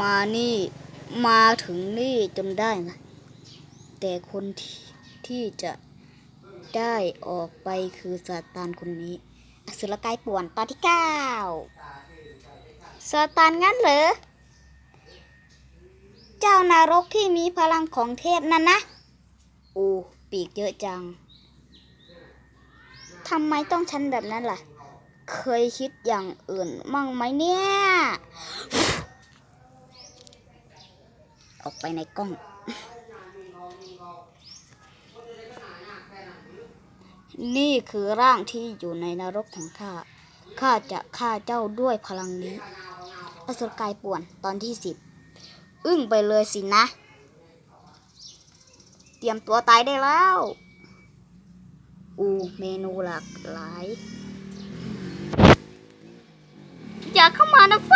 มานี่มาถึงนี่จนได้นะ แต่คนที่ที่จะได้ออกไปคือซาตานคนนี้อสุรกายป่วนตอนที่เก้าซาตานงั้นเหรอ เจ้านารกที่มีพลังของเทพนั่นนะ โอ้ ปีกเยอะจังทำไมต้องฉันแบบนั้นล่ะ เคยคิดอย่างอื่นมั่งไหมเนี่ย ออกไปในกล้อง นี่คือร่างที่อยู่ในนรกของข้า ข้าจะฆ่าเจ้าด้วยพลังนี้ อสุรกายป่วนตอนที่สิบ อึ้งไปเลยสินะ เตรียมตัวตายได้แล้ว อูเมนูหลากหลาย อย่าเข้ามานะไฟ